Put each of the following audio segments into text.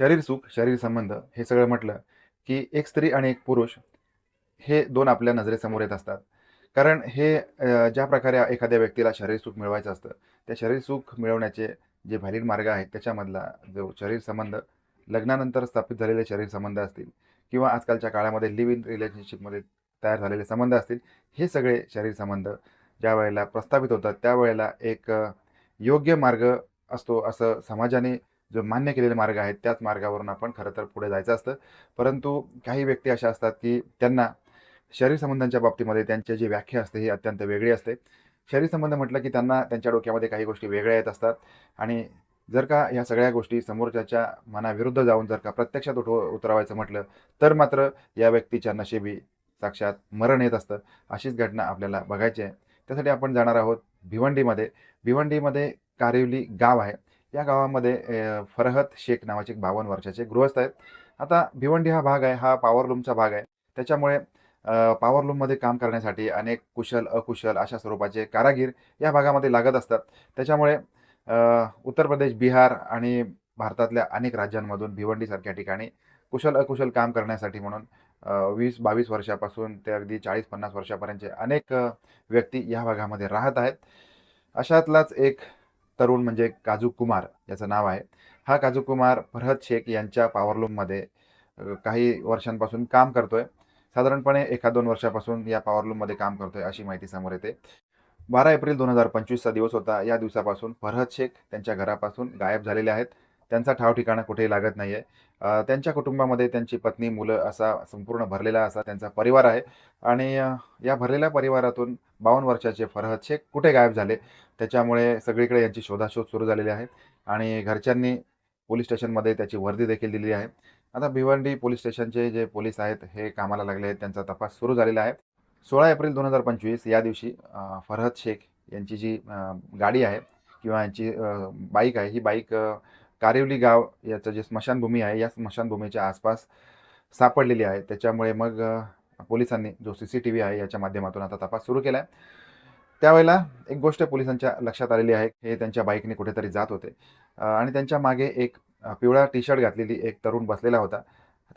शरीर सुख शरीर संबंध हे सगळं म्हटलं की एक स्त्री आणि एक पुरुष हे दोन आपल्या नजरेसमोर येत असतात. कारण हे ज्या प्रकारे एखाद्या व्यक्तीला शरीर सुख मिळवायचं असतं त्या शरीर सुख मिळवण्याचे जे व्हॅलिड मार्ग आहेत त्याच्यामधला जो शरीर संबंध लग्नानंतर स्थापित झालेले शरीर संबंध असतील किंवा आजकालच्या काळामध्ये लिव्ह इन रिलेशनशिपमध्ये तयार झालेले संबंध असतील हे सगळे शरीर संबंध ज्या वेळेला प्रस्थापित होतात त्यावेळेला एक योग्य मार्ग असतो असं समाजाने जो मान्य केलेले मार्ग आहेत त्याच मार्गावरून आपण खरं तर पुढे जायचं असतं. परंतु काही व्यक्ती अशा असतात की त्यांना शरीर संबंधांच्या बाबतीमध्ये त्यांची जी व्याख्या असते ही अत्यंत वेगळी असते. शरीर संबंध म्हटलं की त्यांना त्यांच्या डोक्यामध्ये काही गोष्टी वेगळ्या येत असतात. आणि जर का ह्या सगळ्या गोष्टी समोरच्याच्या मनाविरुद्ध जाऊन जर का प्रत्यक्षात उठव उतरवायचं म्हटलं तर मात्र या व्यक्तीच्या नशिबी साक्षात मरण येत असतं. अशीच घटना आपल्याला बघायची आहे. त्यासाठी आपण जाणार आहोत भिवंडीमध्ये. भिवंडीमध्ये कारिवली गाव आहे. या गावामध्ये फरहत शेख नावाचे एक बावन्न वर्षाचे गृहस्थ आहेत. आता भिवंडी हा भाग आहे हा पॉवरलूमचा भाग आहे. त्याच्यामुळे पॉवरलूममध्ये काम करण्यासाठी अनेक कुशल अकुशल अशा स्वरूपाचे कारागीर या भागामध्ये लागत असतात. त्याच्यामुळे उत्तर प्रदेश बिहार आणि भारतातल्या अनेक राज्यांमधून भिवंडीसारख्या ठिकाणी कुशल अकुशल काम करण्यासाठी म्हणून वीस बावीस वर्षापासून ते अगदी चाळीस पन्नास वर्षापर्यंतचे अनेक व्यक्ती या भागामध्ये राहत आहेत. अशातलाच एक तरुण म्हणजे काजू कुमार याचं नाव आहे. हा काजू कुमार फरहत शेख यांच्या पॉवरलूममध्ये काही वर्षांपासून काम करतोय. साधारणपणे एका दोन वर्षापासून या पॉवरलूममध्ये काम करतोय अशी माहिती समोर येते. बारा एप्रिल दोन हजार पंचवीसचा दिवस होता. या दिवसापासून फरहत शेख त्यांच्या घरापासून गायब झालेले आहेत. त्यांचा ठाव ठिकाणा कुठेही लागत नाही आहे त्यांच्या कुटुंबामध्ये त्यांची पत्नी मुलं असा संपूर्ण भरलेला असा त्यांचा परिवार आहे. आणि या भरलेल्या परिवारातून बावन्न वर्षाचे फरहद शेख कुठे गायब झाले? त्याच्यामुळे सगळीकडे यांची शोधाशोध सुरू झालेली आहे. आणि घरच्यांनी पोलीस स्टेशनमध्ये त्याची वर्दी देखील दिलेली आहे. आता भिवंडी पोलीस स्टेशनचे जे पोलीस आहेत हे कामाला लागले आहेत. त्यांचा तपास सुरू झालेला आहे. सोळा एप्रिल दोन हजार पंचवीस या दिवशी फरहद शेख यांची जी गाडी आहे किंवा यांची बाईक आहे ही बाईक कारिवली गाव याचं जे स्मशानभूमी आहे या स्मशानभूमीच्या आसपास सापडलेली आहे. त्याच्यामुळे मग पोलिसांनी जो सी सी टी व्ही आहे याच्या माध्यमातून आता तपास सुरू केला आहे त्यावेळेला एक गोष्ट पोलिसांच्या लक्षात आलेली आहे हे त्यांच्या बाईकने कुठेतरी जात होते. आणि त्यांच्या मागे एक पिवळा टी शर्ट घातलेली एक तरुण बसलेला होता.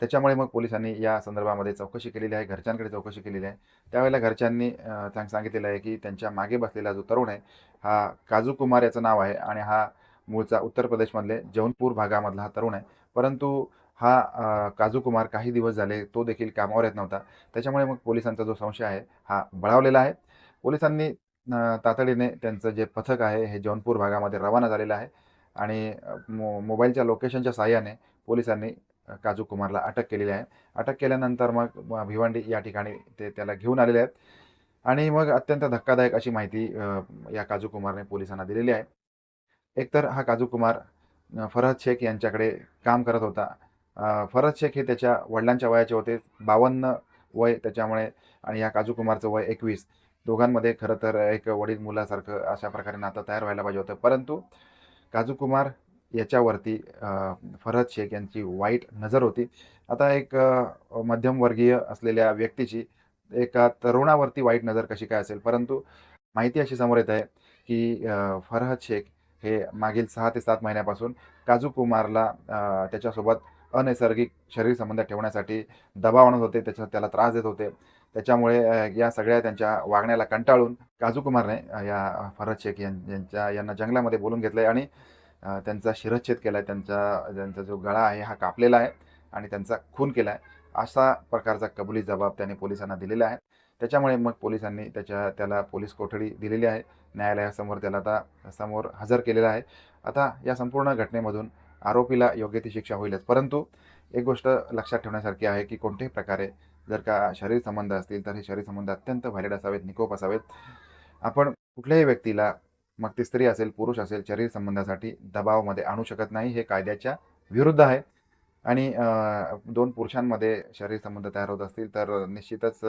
त्याच्यामुळे मग पोलिसांनी या संदर्भामध्ये चौकशी केलेली आहे घरच्यांकडे चौकशी केलेली आहे. त्यावेळेला घरच्यांनी सांग सांगितलेलं आहे की त्यांच्या मागे बसलेला जो तरुण आहे हा काजू कुमार याचं नाव आहे आणि हा मूळचा उत्तर प्रदेशमधले जौनपूर भागामधला हा तरुण आहे. परंतु हा काजूकुमार काजू कुमार काही दिवस झाले तो देखील कामावर येत नव्हता. त्याच्यामुळे मग पोलिसांचा जो संशय आहे हा बळावलेला आहे. पोलिसांनी तातडीने त्यांचं जे पथक आहे हे जौनपूर भागामध्ये रवाना झालेलं आहे. आणि मो मोबाईलच्या लोकेशनच्या साह्याने पोलिसांनी काजूकुमारला काजू कुमारला अटक केलेली आहे. अटक केल्यानंतर मग भिवंडी या ठिकाणी ते त्याला घेऊन आलेले आहेत. आणि मग अत्यंत धक्कादायक अशी माहिती या काजू कुमारने पोलिसांना दिलेली आहे. एकतर हा काजू कुमार फरहद शेख यांच्याकडे काम करत होता. फरहद शेख हे त्याच्या वडिलांच्या वयाचे होते. बावन्न वय त्याच्यामुळे आणि या काजू कुमारचं वय एकवीस. दोघांमध्ये खरं तर एक वडील मुलासारखं अशा प्रकारे नातं तयार व्हायला पाहिजे होतं. परंतु काजू कुमार याच्यावरती फरहद शेख यांची वाईट नजर होती. आता एक मध्यमवर्गीय असलेल्या व्यक्तीची एका तरुणावरती वाईट नजर कशी काय असेल? परंतु माहिती अशी समोर येत आहे की फरहद शेख हे मागील सहा ते सात महिन्यापासून काजू कुमारला त्याच्यासोबत अनैसर्गिक शरीर संबंध ठेवण्यासाठी दबाव आणत होते. त्याच्या त्याला त्रास देत होते. त्याच्यामुळे या सगळ्या त्यांच्या वागण्याला कंटाळून काजू कुमारने या फरज शेख यां यांच्या यांना जंगलामध्ये बोलून घेतलं आहे आणि त्यांचा शिरच्छेद केला आहे त्यांचा त्यांचा जो गळा आहे हा कापलेला आहे आणि त्यांचा खून केला आहे असा प्रकारचा कबुली जबाब त्याने पोलिसांना दिलेला आहे. त्याच्यामुळे मग पोलिसांनी त्याच्या त्याला पोलीस कोठडी दिलेली आहे. न्यायालयासमोर त्याला आता समोर हजर केलेला आहे. आता या संपूर्ण घटनेमधून आरोपीला योग्य ती शिक्षा होईलच. परंतु एक गोष्ट लक्षात ठेवण्यासारखी आहे की कोणत्याही प्रकारे जर का शरीर संबंध असतील तर हे शरीर संबंध अत्यंत व्हॅलिड असावेत निकोप असावेत. आपण कुठल्याही व्यक्तीला मग ती स्त्री असेल पुरुष असेल शरीर संबंधासाठी दबावामध्ये आणू शकत नाही. हे कायद्याच्या विरुद्ध आहे. आणि दोन पुरुषांमध्ये शरीर संबंध तयार होत असतील तर निश्चितच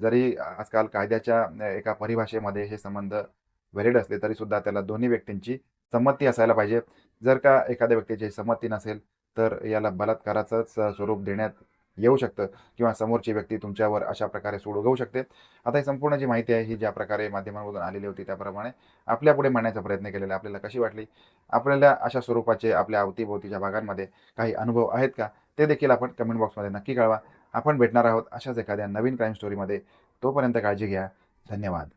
जरी आजकाल कायद्याच्या एका परिभाषेमध्ये हे संबंध व्हॅलिड असले तरीसुद्धा त्याला दोन्ही व्यक्तींची संमती असायला पाहिजे. जर का एखाद्या व्यक्तीची संमती नसेल तर याला बलात्काराचंच स्वरूप देण्यात येऊ शकतं किंवा समोरची व्यक्ती तुमच्यावर अशा प्रकारे सूड उगवू शकते. आता ही संपूर्ण जी माहिती आहे ही ज्या प्रकारे माध्यमांमधून आलेली होती त्याप्रमाणे आपल्या पुढे मांडण्याचा प्रयत्न केलेला आपल्याला कशी वाटली? आपल्याला अशा स्वरूपाचे आपल्या अवतीभोवतीच्या भागांमध्ये काही अनुभव आहेत का? ते देखील आपण कमेंट बॉक्समध्ये नक्की कळवा. आपण भेटणार आहोत अशाच एखाद्या नवीन क्राईम स्टोरीमध्ये तोपर्यंत काळजी घ्या. धन्यवाद.